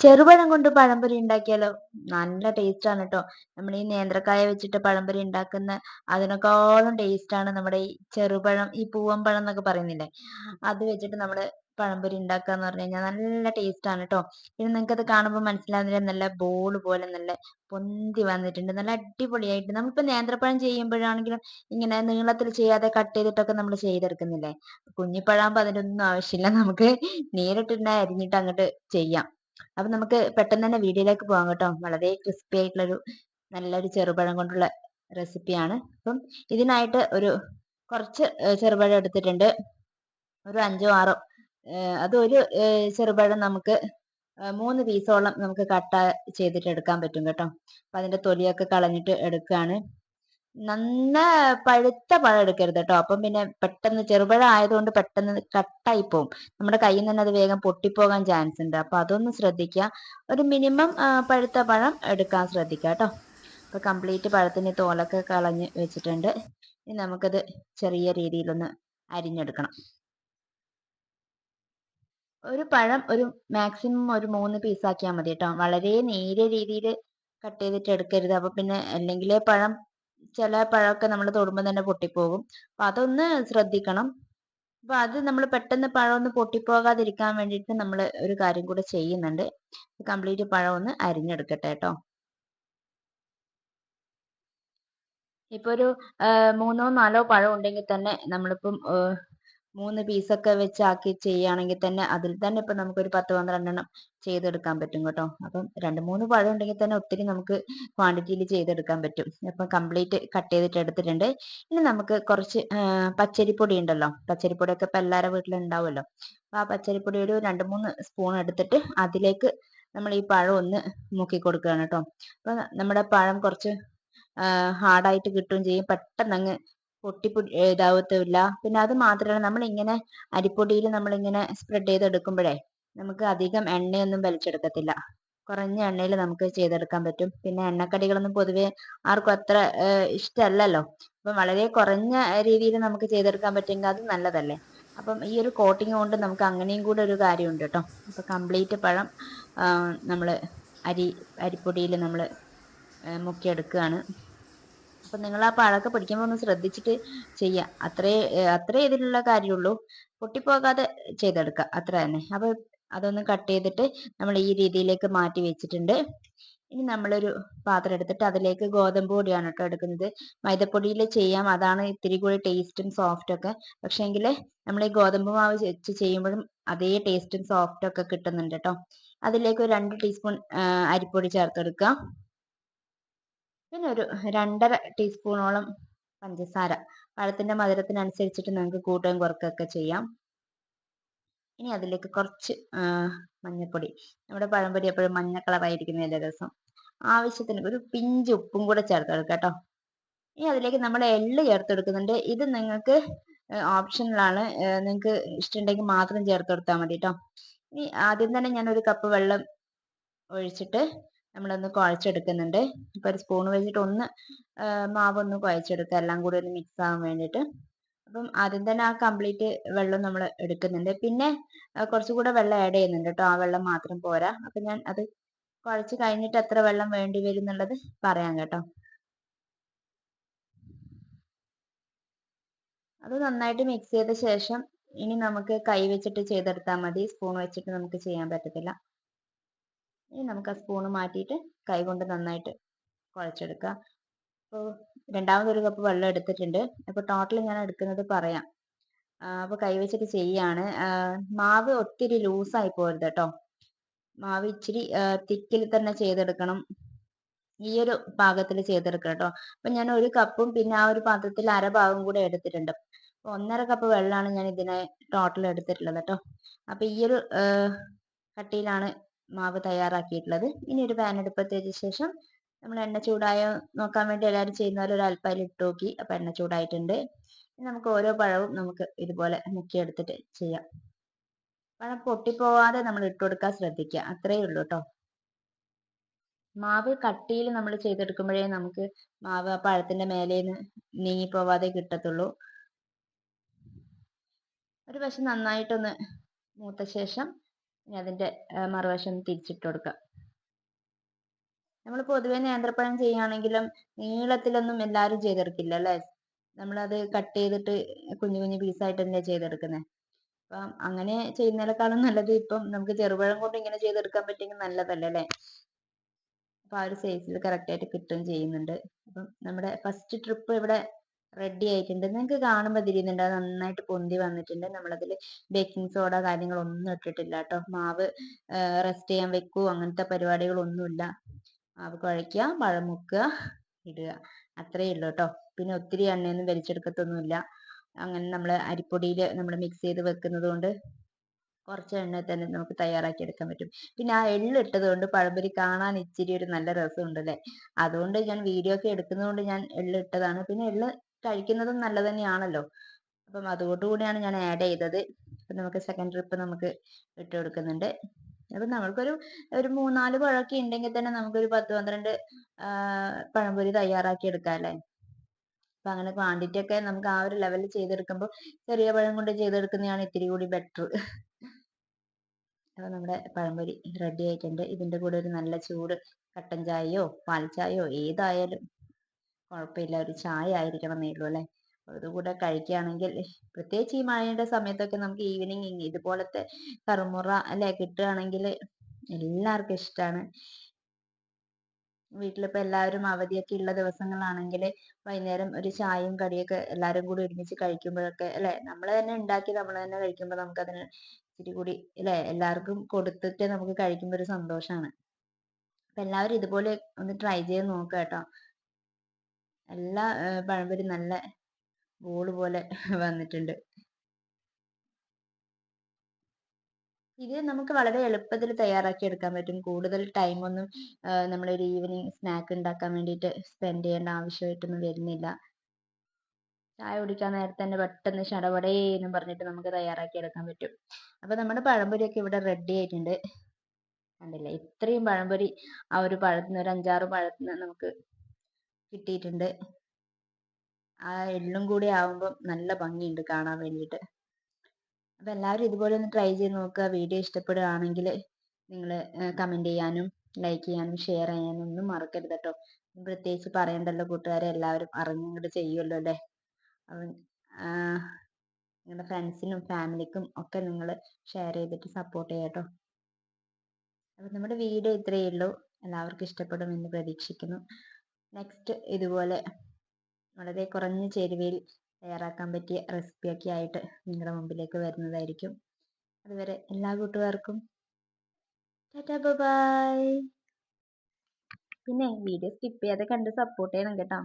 ചെറുപഴം കൊണ്ട് പഴംപൊരി ഉണ്ടാക്കിയാലോ? നല്ല ടേസ്റ്റ് ആണ് കേട്ടോ നമ്മൾ ഈ നേന്ത്രക്കായ വെച്ചിട്ട് പഴംപൊരി ഉണ്ടാക്കുന്ന അതിനേക്കാളും ടേസ്റ്റ് ആണ് നമ്മുടെ ഈ ചെറുപഴം ഈ പൂവൻ പഴം എന്നൊക്കെ പറയുന്നില്ലേ? അത് വെച്ചിട്ട് നമ്മൾ പഴംപൊരി ഉണ്ടാക്കുക എന്ന് പറഞ്ഞു കഴിഞ്ഞാൽ നല്ല ടേസ്റ്റ് ആണ് കേട്ടോ പിന്നെ നിങ്ങൾക്ക് അത് കാണുമ്പോൾ മനസ്സിലാവുന്നില്ല? നല്ല ബോൾ പോലെ നല്ല പൊന്തി വന്നിട്ടുണ്ട്. നല്ല അടിപൊളിയായിട്ട് നമ്മളിപ്പോൾ നേന്ത്രപ്പഴം ചെയ്യുമ്പോഴാണെങ്കിലും ഇങ്ങനെ നീളത്തിൽ ചെയ്യാതെ കട്ട് ചെയ്തിട്ടൊക്കെ നമ്മൾ ചെയ്തെടുക്കുന്നില്ലേ? കുഞ്ഞിപ്പഴാകുമ്പോൾ ഒന്നും ആവശ്യമില്ല. നമുക്ക് നേരിട്ട് അരിഞ്ഞിട്ട് അങ്ങോട്ട് ചെയ്യാം. അപ്പൊ നമുക്ക് പെട്ടെന്ന് തന്നെ വീഡിയോയിലേക്ക് പോകാം കേട്ടോ. വളരെ ക്രിസ്പി ആയിട്ടുള്ളൊരു നല്ലൊരു ചെറുപഴം കൊണ്ടുള്ള റെസിപ്പിയാണ് അപ്പം ഇതിനായിട്ട് ഒരു കുറച്ച് ചെറുപഴം എടുത്തിട്ടുണ്ട്. ഒരു അഞ്ചോ ആറോ അത് ഒരു ചെറുപഴം നമുക്ക് മൂന്ന് പീസോളം നമുക്ക് കട്ട ചെയ്തിട്ട് എടുക്കാൻ പറ്റും കേട്ടോ. അപ്പൊ അതിന്റെ തൊലിയൊക്കെ കളഞ്ഞിട്ട് എടുക്കുകയാണ് നന്ന പഴുത്ത പഴം എടുക്കരുത് കേട്ടോ. അപ്പം പിന്നെ പെട്ടെന്ന് ചെറുപഴം ആയതുകൊണ്ട് പെട്ടെന്ന് കട്ടായി പോകും നമ്മുടെ കയ്യിൽ നിന്ന് അത് വേഗം പൊട്ടിപ്പോകാൻ ചാൻസ് ഉണ്ട്. അപ്പൊ അതൊന്ന് ശ്രദ്ധിക്കുക. ഒരു മിനിമം പഴുത്ത പഴം എടുക്കാൻ ശ്രദ്ധിക്കുക കേട്ടോ. അപ്പൊ കംപ്ലീറ്റ് പഴത്തിന് തോലൊക്കെ കളഞ്ഞ് വെച്ചിട്ടുണ്ട്. ഇനി നമുക്കത് ചെറിയ രീതിയിലൊന്ന് അരിഞ്ഞെടുക്കണം. ഒരു പഴം ഒരു മാക്സിമം ഒരു മൂന്ന് പീസാക്കിയാൽ മതി കേട്ടോ. വളരെ നേരിയ രീതിയിൽ കട്ട് ചെയ്തിട്ട് എടുക്കരുത്. അപ്പൊ പിന്നെ അല്ലെങ്കിലേ പഴം ചില പഴമൊക്കെ നമ്മൾ തൊടുമ്പോൾ തന്നെ പൊട്ടിപ്പോകും. അപ്പൊ അതൊന്ന് ശ്രദ്ധിക്കണം. അപ്പൊ അത് നമ്മൾ പെട്ടെന്ന് പഴം ഒന്ന് പൊട്ടിപ്പോകാതിരിക്കാൻ വേണ്ടിയിട്ട് നമ്മൾ ഒരു കാര്യം കൂടെ ചെയ്യുന്നുണ്ട്. കംപ്ലീറ്റ് പഴം ഒന്ന് അരിഞ്ഞെടുക്കട്ടെ കേട്ടോ. ഇപ്പൊ ഒരു മൂന്നോ നാലോ പഴം ഉണ്ടെങ്കിൽ തന്നെ നമ്മളിപ്പം മൂന്ന് പീസൊക്കെ വെച്ച് ആക്കി ചെയ്യുകയാണെങ്കിൽ തന്നെ അതിൽ തന്നെ ഇപ്പൊ നമുക്കൊരു പത്ത് പന്ത്രണ്ടെണ്ണം ചെയ്തെടുക്കാൻ പറ്റും കേട്ടോ. അപ്പം രണ്ട് മൂന്ന് പഴം ഉണ്ടെങ്കിൽ തന്നെ ഒത്തിരി നമുക്ക് ക്വാണ്ടിറ്റിയിൽ ചെയ്തെടുക്കാൻ പറ്റും. അപ്പം കംപ്ലീറ്റ് കട്ട് ചെയ്തിട്ട് എടുത്തിട്ടുണ്ട്. ഇനി നമുക്ക് കുറച്ച് പച്ചരിപ്പൊടി ഉണ്ടല്ലോ. പച്ചരിപ്പൊടിയൊക്കെ ഇപ്പം എല്ലാവരുടെ വീട്ടിലും ഉണ്ടാവുമല്ലോ. ആ പച്ചരിപ്പൊടി ഒരു രണ്ട് മൂന്ന് സ്പൂൺ എടുത്തിട്ട് അതിലേക്ക് നമ്മൾ ഈ പഴം ഒന്ന് മുക്കി കൊടുക്കുകയാണ് കേട്ടോ. അപ്പൊ നമ്മുടെ പഴം കുറച്ച് ഹാർഡായിട്ട് കിട്ടുകയും ചെയ്യും. പെട്ടെന്ന് അങ്ങ് പൊട്ടിപ്പൊടി ഇതാവത്തുമില്ല പിന്നെ അത് മാത്രമല്ല നമ്മൾ ഇങ്ങനെ അരിപ്പൊടിയിൽ നമ്മൾ ഇങ്ങനെ സ്പ്രെഡ് ചെയ്തെടുക്കുമ്പോഴേ നമുക്ക് അധികം എണ്ണയൊന്നും വലിച്ചെടുക്കത്തില്ല. കുറഞ്ഞ എണ്ണയിൽ നമുക്ക് ചെയ്തെടുക്കാൻ പറ്റും. പിന്നെ എണ്ണക്കടികളൊന്നും പൊതുവെ ആർക്കും അത്ര ഇഷ്ടമല്ലല്ലോ അപ്പം വളരെ കുറഞ്ഞ രീതിയിൽ നമുക്ക് ചെയ്തെടുക്കാൻ പറ്റുമെങ്കിൽ അത് നല്ലതല്ലേ. അപ്പം ഈ ഒരു കോട്ടിങ് കൊണ്ട് നമുക്ക് അങ്ങനെയും കൂടെ ഒരു കാര്യമുണ്ട് കേട്ടോ. അപ്പം കംപ്ലീറ്റ് പഴം നമ്മൾ അരി അരിപ്പൊടിയിൽ നമ്മൾ മുക്കിയെടുക്കുകയാണ്. അപ്പൊ നിങ്ങൾ ആ പാടൊക്കെ പിടിക്കുമ്പോ ഒന്ന് ശ്രദ്ധിച്ചിട്ട് ചെയ്യുക അത്രേ അത്രേ ഇതിലുള്ള കാര്യമുള്ളൂ പൊട്ടിപ്പോകാതെ ചെയ്തെടുക്കുക അത്ര തന്നെ. അപ്പൊ അതൊന്ന് കട്ട് ചെയ്തിട്ട് നമ്മൾ ഈ രീതിയിലേക്ക് മാറ്റി വെച്ചിട്ടുണ്ട്. ഇനി നമ്മളൊരു പാത്രം എടുത്തിട്ട് അതിലേക്ക് ഗോതമ്പ് പൊടിയാണ് കേട്ടോ എടുക്കുന്നത്. മൈദപ്പൊടിയിൽ ചെയ്യാം. അതാണ് ഇത്തിരി കൂടി ടേസ്റ്റും സോഫ്റ്റും ഒക്കെ. പക്ഷേങ്കിൽ നമ്മൾ ഈ ഗോതമ്പ് മാവ് വെച്ച് ചെയ്യുമ്പോഴും അതേ ടേസ്റ്റും സോഫ്റ്റും ഒക്കെ കിട്ടുന്നുണ്ട് കേട്ടോ. അതിലേക്ക് ഒരു രണ്ട് ടീസ്പൂൺ അരിപ്പൊടി ചേർത്തെടുക്കുക പിന്നെ ഒരു രണ്ടര ടീസ്പൂണോളം പഞ്ചസാര. പഴത്തിന്റെ മധുരത്തിനനുസരിച്ചിട്ട് നിങ്ങൾക്ക് കൂട്ടുകയും കുറക്കുകയൊക്കെ ചെയ്യാം. ഇനി അതിലേക്ക് കുറച്ച് മഞ്ഞൾപ്പൊടി നമ്മുടെ പഴംപൊരി എപ്പോഴും മഞ്ഞ കളറായിരിക്കുന്നതിന്റെ രസം ആവശ്യത്തിന് ഒരു പിഞ്ച് ഉപ്പും കൂടെ ചേർത്ത് കേട്ടോ. ഇനി അതിലേക്ക് നമ്മൾ എള്ള് ചേർത്ത് കൊടുക്കുന്നുണ്ട്. ഇത് നിങ്ങൾക്ക് ഓപ്ഷനിലാണ് നിങ്ങൾക്ക് ഇഷ്ടമുണ്ടെങ്കിൽ മാത്രം ചേർത്ത് കൊടുത്താൽ മതി കേട്ടോ. ഇനി ആദ്യം തന്നെ ഞാൻ ഒരു കപ്പ് വെള്ളം ഒഴിച്ചിട്ട് നമ്മളൊന്ന് കുഴച്ചെടുക്കുന്നുണ്ട്. ഇപ്പൊ ഒരു സ്പൂൺ വെച്ചിട്ട് ഒന്ന് മാവ് ഒന്ന് കുഴച്ചെടുക്കുക. എല്ലാം കൂടി ഒന്ന് മിക്സ് ആവാൻ വേണ്ടിയിട്ട്. അപ്പം ആദ്യം തന്നെ ആ കംപ്ലീറ്റ് വെള്ളം നമ്മൾ എടുക്കുന്നുണ്ട്. പിന്നെ കുറച്ചുകൂടെ വെള്ളം ആഡ് ചെയ്യുന്നുണ്ട് കേട്ടോ. ആ വെള്ളം മാത്രം പോരാ. അപ്പൊ ഞാൻ അത് കുഴച്ച് കഴിഞ്ഞിട്ട് എത്ര വെള്ളം വേണ്ടി വരും എന്നുള്ളത് പറയാം കേട്ടോ. അത് നന്നായിട്ട് മിക്സ് ചെയ്ത ശേഷം ഇനി നമുക്ക് കൈ വെച്ചിട്ട് ചെയ്തെടുത്താൽ മതി. സ്പൂൺ വെച്ചിട്ട് നമുക്ക് ചെയ്യാൻ പറ്റത്തില്ല. ഇനി നമുക്ക് ആ സ്പൂണ് മാറ്റിയിട്ട് കൈകൊണ്ട് നന്നായിട്ട് കുഴച്ചെടുക്കുക അപ്പോൾ രണ്ടാമതൊരു കപ്പ് വെള്ളം എടുത്തിട്ടുണ്ട്. അപ്പോൾ ടോട്ടൽ ഞാൻ എടുക്കുന്നത് പറയാം. അപ്പോൾ കൈവച്ചിട്ട് ചെയ്യാണ്. മാവ് ഒത്തിരി ലൂസായി പോരുത് കേട്ടോ മാവ് ഇച്ചിരി തിക്കിൽ തന്നെ ചെയ്തെടുക്കണം. ഈ ഒരു പാകത്തിൽ ചെയ്തെടുക്കണം കേട്ടോ അപ്പൊ ഞാൻ ഒരു കപ്പും പിന്നെ ആ ഒരു പാത്രത്തിൽ അര ഭാഗം കൂടെ എടുത്തിട്ടുണ്ട്. അപ്പോൾ ഒന്നര കപ്പ് വെള്ളമാണ് ഞാൻ ഇതിനെ ടോട്ടൽ എടുത്തിട്ടുള്ളത് കേട്ടോ അപ്പൊ ഈ ഒരു കട്ടിയിലാണ് മാവ് തയ്യാറാക്കിയിട്ടുള്ളത്. ഇനി ഒരു പാൻ എടുപ്പത്ത് വെച്ച ശേഷം നമ്മൾ എണ്ണ ചൂടായോ നോക്കാൻ വേണ്ടി എല്ലാവരും ചെയ്യുന്ന പോലെ ഒരു അല്പം ഇട്ട് നോക്കി. അപ്പൊ എണ്ണ ചൂടായിട്ടുണ്ട്. നമുക്ക് ഓരോ പഴവും നമുക്ക് ഇതുപോലെ മുക്കിയെടുത്തിട്ട് ചെയ്യാം. പഴം പൊട്ടിപ്പോവാതെ നമ്മൾ ഇട്ട് കൊടുക്കാൻ ശ്രദ്ധിക്കുക. അത്രയേ ഉള്ളൂ കേട്ടോ മാവ് കട്ടിയിൽ നമ്മൾ ചെയ്തെടുക്കുമ്പോഴേ നമുക്ക് മാവ് ആ പഴത്തിന്റെ മേലേന്ന് നീങ്ങിപ്പോവാതെ കിട്ടത്തുള്ളൂ. ഒരു വശം നന്നായിട്ടൊന്ന് മൂത്ത ശേഷം ഇനി അതിന്റെ മറുവശം തിരിച്ചിട്ട് കൊടുക്കുക നമ്മൾ പൊതുവെ നേന്ത്രപ്പഴം ചെയ്യുകയാണെങ്കിലും നീളത്തിലൊന്നും എല്ലാവരും ചെയ്തെടുക്കില്ല അല്ലേ? നമ്മളത് കട്ട് ചെയ്തിട്ട് കുഞ്ഞു കുഞ്ഞു പീസായിട്ട് തന്നെ ചെയ്തെടുക്കുന്നത് അപ്പം അങ്ങനെ ചെയ്യുന്നതിനേക്കാളും നല്ലത് ഇപ്പം നമുക്ക് ചെറുപഴം കൊണ്ട് ഇങ്ങനെ ചെയ്തെടുക്കാൻ പറ്റുമെങ്കിൽ നല്ലതല്ലേ അല്ലേ? അപ്പം ആ ഒരു സൈസിൽ കറക്റ്റായിട്ട് കിട്ടുകയും ചെയ്യുന്നുണ്ട്. അപ്പം നമ്മുടെ ഫസ്റ്റ് ട്രിപ്പ് ഇവിടെ റെഡി ആയിട്ടുണ്ട്. നിങ്ങൾക്ക് കാണുമ്പോൾ തിരിയുന്നുണ്ട്. അത് നന്നായിട്ട് പൊന്തി വന്നിട്ടുണ്ട്. നമ്മളതിൽ ബേക്കിംഗ് സോഡ കാര്യങ്ങളൊന്നും ഇട്ടിട്ടില്ല കേട്ടോ മാവ് റെസ്റ്റ് ചെയ്യാൻ വെക്കൂ. അങ്ങനത്തെ പരിപാടികളൊന്നുമില്ല. മാവ് കുഴയ്ക്കുക പഴം മുക്കുക ഇടുക. അത്രയേ ഉള്ളൂ കേട്ടോ പിന്നെ ഒത്തിരി എണ്ണയൊന്നും വലിച്ചെടുക്കത്തൊന്നുമില്ല. അങ്ങനെ നമ്മൾ അരിപ്പൊടിയിൽ നമ്മൾ മിക്സ് ചെയ്ത് വെക്കുന്നത് കൊണ്ട് കുറച്ച് എണ്ണ തന്നെ നമുക്ക് തയ്യാറാക്കി എടുക്കാൻ പറ്റും. പിന്നെ ആ എള്ള് ഇട്ടത് കൊണ്ട് പഴംപൊരി കാണാൻ ഇച്ചിരി ഒരു നല്ല രസമുണ്ട് അല്ലേ അതുകൊണ്ട് ഞാൻ വീഡിയോ ഒക്കെ എടുക്കുന്നത് കൊണ്ട് ഞാൻ എള്ള് ഇട്ടതാണ്. പിന്നെ എള്ള് കഴിക്കുന്നതും നല്ലത് തന്നെയാണല്ലോ. അപ്പം അതുകൊണ്ടുകൂടിയാണ് ഞാൻ ആഡ് ചെയ്തത്. അപ്പം നമുക്ക് സെക്കൻഡ് ട്രിപ്പ് നമുക്ക് ഇട്ട് കൊടുക്കുന്നുണ്ട്. അപ്പം നമ്മൾക്കൊരു ഒരു മൂന്നാൽ പഴമൊക്കെ ഉണ്ടെങ്കിൽ തന്നെ നമുക്കൊരു പത്ത് പന്ത്രണ്ട് പഴംപൊരി തയ്യാറാക്കി എടുക്കാം അല്ലേ? അപ്പം അങ്ങനെ ക്വാണ്ടിറ്റി ഒക്കെ നമുക്ക് ആ ഒരു ലെവലിൽ ചെയ്തെടുക്കുമ്പോൾ ചെറിയ പഴം കൊണ്ട് ചെയ്തെടുക്കുന്നതാണ് ഇത്തിരി കൂടി ബെറ്റർ അപ്പോൾ നമ്മുടെ പഴംപൊരി റെഡി ആയിട്ടുണ്ട്. ഇതിന്റെ കൂടെ ഒരു നല്ല ചൂട് കട്ടൻ ചായയോ പാൽ ചായയോ ഏതായാലും കുഴപ്പമില്ല. ഒരു ചായ ആയിരിക്കണം എന്നേ ഉള്ളൂ അല്ലേ അതുകൂടെ കഴിക്കുകയാണെങ്കിൽ പ്രത്യേകിച്ച് ഈ മഴയുടെ സമയത്തൊക്കെ നമുക്ക് ഈവനിങ് ഇതുപോലത്തെ കറുമുറ അല്ലെ കിട്ടുകയാണെങ്കിൽ എല്ലാവർക്കും ഇഷ്ടമാണ്. വീട്ടിലിപ്പോ എല്ലാവരും അവധിയൊക്കെ ഉള്ള ദിവസങ്ങളാണെങ്കിൽ വൈകുന്നേരം ഒരു ചായയും കടിയൊക്കെ എല്ലാവരും കൂടി ഒരുമിച്ച് കഴിക്കുമ്പോഴൊക്കെ അല്ലെ നമ്മൾ തന്നെ ഉണ്ടാക്കി നമ്മൾ തന്നെ കഴിക്കുമ്പോൾ നമുക്കതിന് ഇച്ചിരി കൂടി അല്ലെ എല്ലാവർക്കും കൊടുത്തിട്ട് നമുക്ക് കഴിക്കുമ്പോൾ ഒരു സന്തോഷമാണ്. അപ്പൊ എല്ലാവരും ഇതുപോലെ ഒന്ന് ട്രൈ ചെയ്ത് നോക്കുക കേട്ടോ. എല്ലാ പഴംപൊരി നല്ല ബോൾ പോലെ വന്നിട്ടുണ്ട്. ഇത് നമുക്ക് വളരെ എളുപ്പത്തിൽ തയ്യാറാക്കി എടുക്കാൻ പറ്റും. കൂടുതൽ ടൈമൊന്നും നമ്മളൊരു ഈവനിങ് സ്നാക്ക് ഉണ്ടാക്കാൻ വേണ്ടിയിട്ട് സ്പെൻഡ് ചെയ്യേണ്ട ആവശ്യമായിട്ടൊന്നും വരുന്നില്ല. ചായ കുടിക്കാൻ നേരത്തെ തന്നെ പെട്ടെന്ന് ഷടപടേ എന്നും പറഞ്ഞിട്ട് നമുക്ക് തയ്യാറാക്കി എടുക്കാൻ പറ്റും. അപ്പൊ നമ്മുടെ പഴംപൊരിയൊക്കെ ഇവിടെ റെഡി ആയിട്ടുണ്ട്. കണ്ടില്ലേ? ഇത്രയും പഴംപൊരി ആ ഒരു പഴത്തിന് ഒരു അഞ്ചാറ് പഴത്തിന് നമുക്ക് കിട്ടിയിട്ടുണ്ട്. ആ എള്ളും കൂടി ആവുമ്പോൾ നല്ല ഭംഗിയുണ്ട് കാണാൻ വേണ്ടിയിട്ട്. അപ്പൊ എല്ലാവരും ഇതുപോലെ ഒന്ന് ട്രൈ ചെയ്ത് നോക്കുക. വീഡിയോ ഇഷ്ടപ്പെടുകയാണെങ്കിൽ നിങ്ങൾ കമന്റ് ചെയ്യാനും ലൈക്ക് ചെയ്യാനും ഷെയർ ചെയ്യാനും ഒന്നും മറക്കരുത് കേട്ടോ. പ്രത്യേകിച്ച് പറയണ്ടല്ലോ കൂട്ടുകാരെ എല്ലാവരും അറിഞ്ഞിങ്ങോട്ട് ചെയ്യുമല്ലോ അല്ലേ? നിങ്ങളുടെ ഫ്രണ്ട്സിനും ഫാമിലിക്കും ഒക്കെ നിങ്ങൾ ഷെയർ ചെയ്തിട്ട് സപ്പോർട്ട് ചെയ്യാം കേട്ടോ. അപ്പം നമ്മുടെ വീഡിയോ ഇത്രയേ ഉള്ളൂ. എല്ലാവർക്കും ഇഷ്ടപ്പെടുമെന്ന് പ്രതീക്ഷിക്കുന്നു. നെക്സ്റ്റ് ഇതുപോലെ വളരെ കുറഞ്ഞ ചേരുവയിൽ തയ്യാറാക്കാൻ പറ്റിയ റെസിപ്പിയൊക്കെ ആയിട്ട് നിങ്ങളുടെ മുമ്പിലേക്ക് വരുന്നതായിരിക്കും. അതുവരെ എല്ലാ കൂട്ടുകാർക്കും ടാറ്റാ ബൈ പിന്നെ വീഡിയോ സ്കിപ്പ് ചെയ്യാതെ കണ്ട് സപ്പോർട്ട് ചെയ്യണം കേട്ടോ.